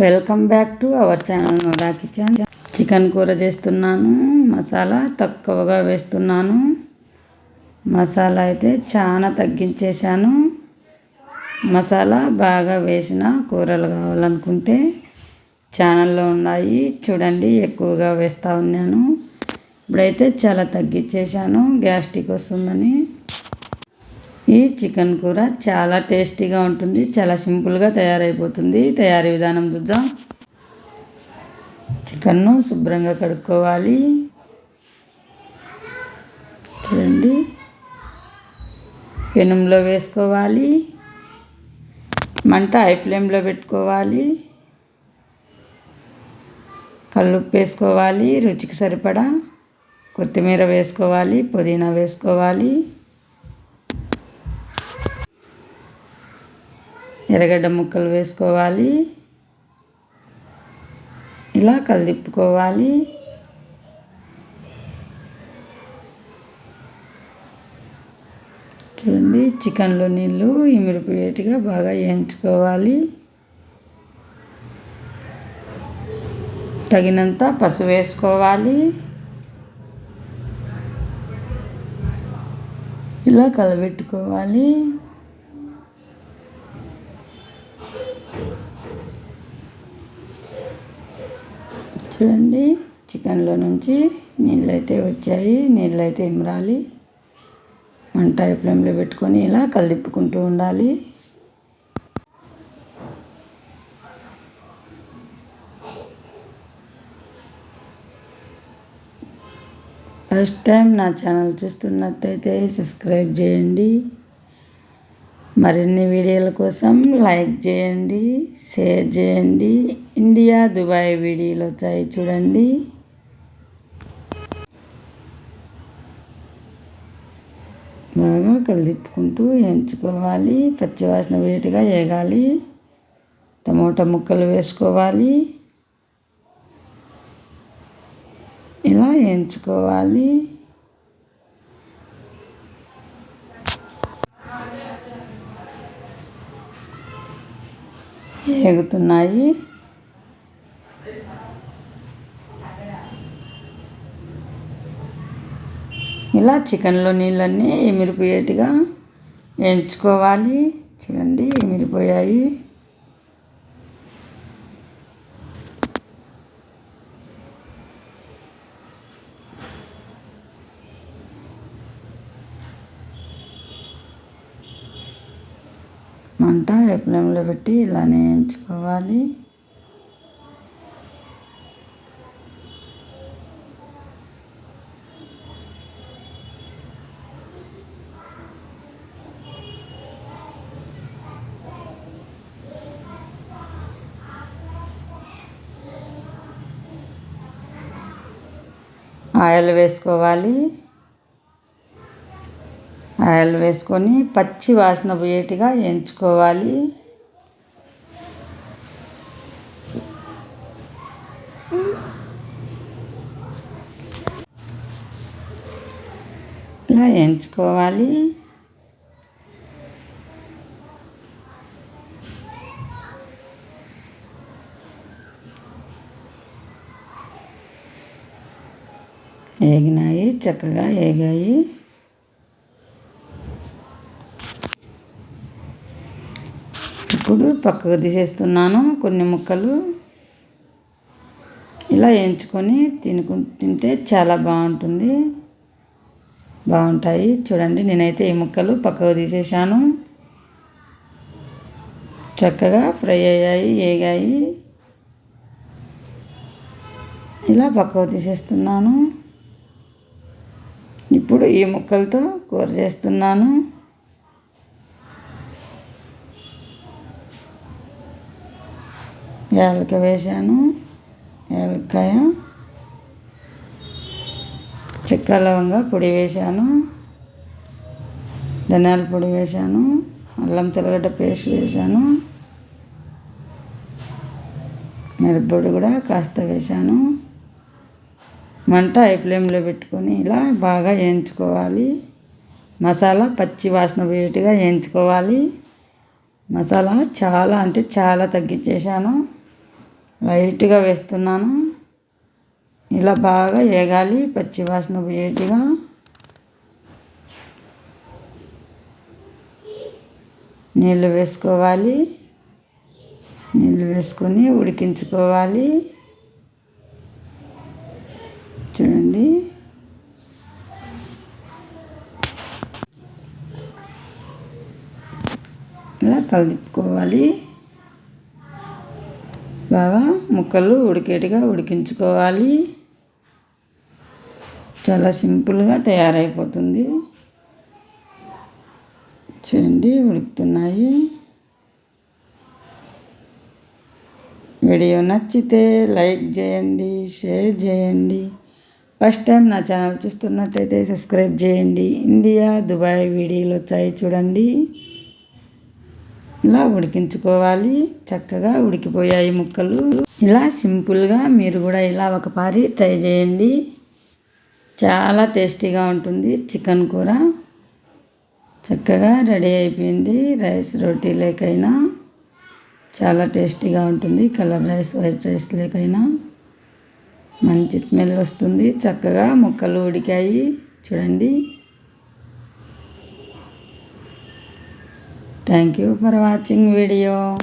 Welcome back to our channel Nora kitchen. Chicken కూర చేస్తున్నాను మసాలా తక్కువగా వేస్తున్నాను. మసాలా అయితే చాలా తగ్గించేశాను. మసాలా బాగా వేసిన కూరలు కావాలనుకుంటే ఛానల్లో ఉన్నాయి. చూడండి ఎక్కువగా వేస్తూ ఉన్నాను. ఇప్పుడైతే చాలా తగ్గించేశాను. గ్యాస్ట్రిక్ వస్తుందని. ఈ చికెన్ కూర చాలా టేస్టీగా ఉంటుంది చాలా సింపుల్గా తయారైపోతుంది. తయారీ విధానం చూద్దాం. చికెన్ను శుభ్రంగా కడుక్కోవాలి. చూడండి. పెనంలో వేసుకోవాలి. మంట హై ఫ్లేమ్లో పెట్టుకోవాలి. కల్లుప్పు వేసుకోవాలి రుచికి సరిపడా కొత్తిమీర వేసుకోవాలి పుదీనా వేసుకోవాలి. ఎర్రగడ్డ ముక్కలు వేసుకోవాలి. ఇలా కలిపుకోవాలి చూడండి చికెన్లో నీళ్ళు ఇమిరిపోయేట్టుగా బాగా వేయించుకోవాలి. తగినంత పసుపు వేసుకోవాలి. ఇలా కలబెట్టుకోవాలి. చూడండి. చికెన్లో నుంచి నీళ్ళు అయితే వచ్చాయి. నీళ్ళు అయితే ఇమరాలి మంట ఫ్లేమ్లో పెట్టుకొని ఇలా కలిపుకుంటూ ఉండాలి. ఫస్ట్ టైం నా ఛానల్ చూస్తున్నట్టయితే సబ్స్క్రైబ్ చేయండి. మరిన్ని వీడియోల కోసం లైక్ చేయండి షేర్ చేయండి. ఇండియా దుబాయ్ వీడియోలు వచ్చాయి చూడండి. బాగా కలిపుకుంటూ ఎంచుకోవాలి. పచ్చివాసన వేటిగా వేగాలి టమోటా ముక్కలు వేసుకోవాలి. ఇలా ఎంచుకోవాలి. వేగుతున్నాయి అలా చికెన్లో నీళ్ళన్నీ ఎమిరిపోయేట్టుగా వేయించుకోవాలి చూడండి ఎమిరిపోయాయి మంట ఫ్లేమ్లో పెట్టి ఇలానే వేయించుకోవాలి ఆయిల్ వేసుకోవాలి. ఆయిల్ వేసుకొని పచ్చి వాసన పోయేట్టుగా ఎంచుకోవాలి. ఇలా ఎంచుకోవాలి. వేగినాయి చక్కగా వేగాయి ఇప్పుడు పక్కకు తీసేస్తున్నాను కొన్ని ముక్కలు. ఇలా వేయించుకొని తినుకు తింటే చాలా బాగుంటుంది. బాగుంటాయి. చూడండి నేనైతే ఈ ముక్కలు పక్కకు తీసేసాను చక్కగా ఫ్రై అయ్యాయి వేగాయి ఇలా పక్కకు తీసేస్తున్నాను. ఇప్పుడు ఈ ముక్కలతో కూర చేస్తున్నాను. యాలక వేశాను యాలక్కాయ. చెక్క లవంగా పొడి వేశాను ధనియాల పొడి వేసాను. అల్లం తెల్లగడ్డ పేస్ట్ వేశాను మిరప్పొడి కూడా కాస్త వేశాను మంట హై ఫ్లేమ్లో పెట్టుకొని ఇలా బాగా వేయించుకోవాలి. మసాలా పచ్చి వాసన వేటిగా వేయించుకోవాలి. మసాలా చాలా అంటే చాలా తగ్గించేసాను లైట్గా వేస్తున్నాను. ఇలా బాగా వేగాలి పచ్చి వాసన వేటిగా నీళ్ళు వేసుకోవాలి. నీళ్ళు వేసుకొని ఉడికించుకోవాలి. చూడండి. ఇలా కలుపుకోవాలి బాగా ముక్కలు ఉడికేటిగా ఉడికించుకోవాలి. చాలా సింపుల్గా తయారైపోతుంది. చూడండి ఉడుకుతున్నాయి. వీడియో నచ్చితే లైక్ చేయండి షేర్ చేయండి. ఫస్ట్ టైం నా ఛానల్ చూస్తున్నట్టయితే సబ్స్క్రైబ్ చేయండి. ఇండియా దుబాయ్ వీడియోలు వచ్చాయి చూడండి. ఇలా ఉడికించుకోవాలి. చక్కగా ఉడికిపోయాయి ముక్కలు. ఇలా సింపుల్గా మీరు కూడా ఇలా ఒక పారి ట్రై చేయండి. చాలా టేస్టీగా ఉంటుంది చికెన్ కూర. చక్కగా రెడీ అయిపోయింది రైస్ రోటీ లేకైనా. చాలా టేస్టీగా ఉంటుంది కలర్ రైస్ వైట్ రైస్ లేకైనా. మంచి స్మెల్ వస్తుంది. చక్కగా ముక్కలు ఉడికాయి. చూడండి. Thank you for watching video